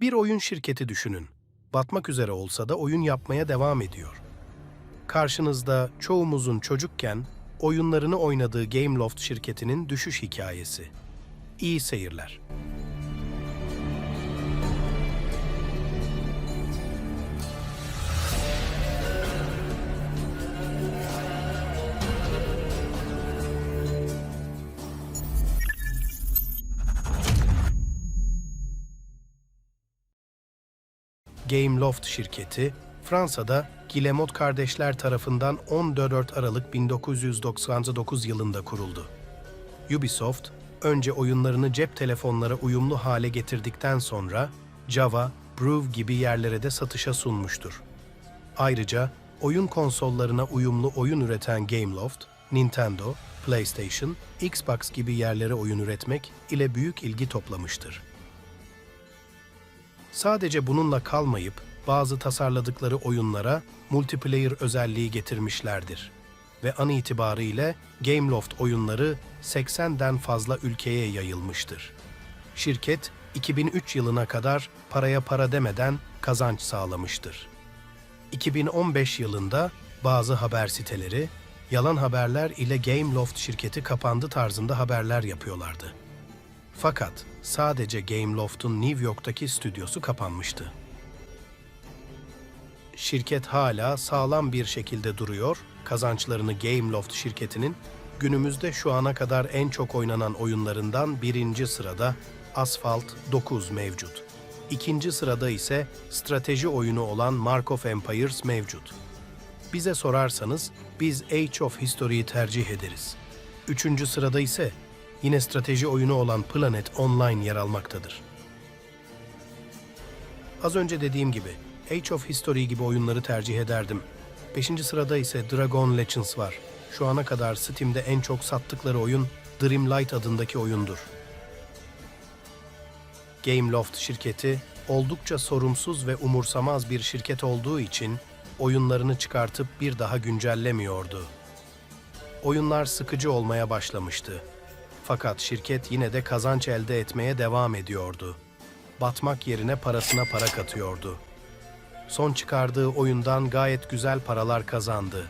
Bir oyun şirketi düşünün. Batmak üzere olsa da oyun yapmaya devam ediyor. Karşınızda çoğumuzun çocukken oyunlarını oynadığı Gameloft şirketinin düşüş hikayesi. İyi seyirler. Gameloft şirketi, Fransa'da Guillemot kardeşler tarafından 14 Aralık 1999 yılında kuruldu. Ubisoft, önce oyunlarını cep telefonlara uyumlu hale getirdikten sonra Java, Groove gibi yerlere de satışa sunmuştur. Ayrıca oyun konsollarına uyumlu oyun üreten Gameloft, Nintendo, PlayStation, Xbox gibi yerlere oyun üretmek ile büyük ilgi toplamıştır. Sadece bununla kalmayıp bazı tasarladıkları oyunlara multiplayer özelliği getirmişlerdir. Ve an itibariyle Gameloft oyunları 80'den fazla ülkeye yayılmıştır. Şirket 2003 yılına kadar paraya para demeden kazanç sağlamıştır. 2015 yılında bazı haber siteleri yalan haberler ile Gameloft şirketi kapandı tarzında haberler yapıyorlardı. Fakat sadece Gameloft'un New York'taki stüdyosu kapanmıştı. Şirket hala sağlam bir şekilde duruyor, kazançlarını Gameloft şirketinin günümüzde şu ana kadar en çok oynanan oyunlarından birinci sırada Asphalt 9 mevcut. İkinci sırada ise strateji oyunu olan Mark of Empires mevcut. Bize sorarsanız biz Age of History'yi tercih ederiz. Üçüncü sırada ise yine strateji oyunu olan Planet Online yer almaktadır. Az önce dediğim gibi Age of History gibi oyunları tercih ederdim. Beşinci sırada ise Dragon Legends var. Şu ana kadar Steam'de en çok sattıkları oyun Dreamlight adındaki oyundur. Gameloft şirketi oldukça sorumsuz ve umursamaz bir şirket olduğu için oyunlarını çıkartıp bir daha güncellemiyordu. Oyunlar sıkıcı olmaya başlamıştı. Fakat şirket yine de kazanç elde etmeye devam ediyordu. Batmak yerine parasına para katıyordu. Son çıkardığı oyundan gayet güzel paralar kazandı.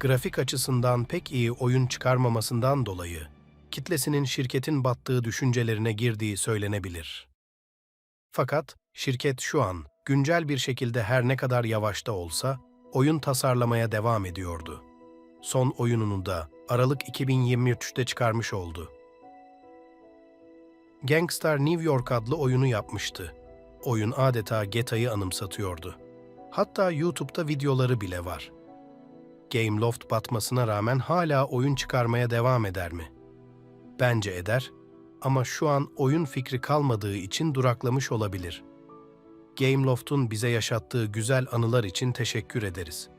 Grafik açısından pek iyi oyun çıkarmamasından dolayı kitlesinin şirketin battığı düşüncelerine girdiği söylenebilir. Fakat şirket şu an güncel bir şekilde her ne kadar yavaşta olsa oyun tasarlamaya devam ediyordu. Son oyununu da Aralık 2023'te çıkarmış oldu. Gangstar New York adlı oyunu yapmıştı. Oyun adeta GTA'yı anımsatıyordu. Hatta YouTube'da videoları bile var. Gameloft batmasına rağmen hala oyun çıkarmaya devam eder mi? Bence eder ama şu an oyun fikri kalmadığı için duraklamış olabilir. Gameloft'un bize yaşattığı güzel anılar için teşekkür ederiz.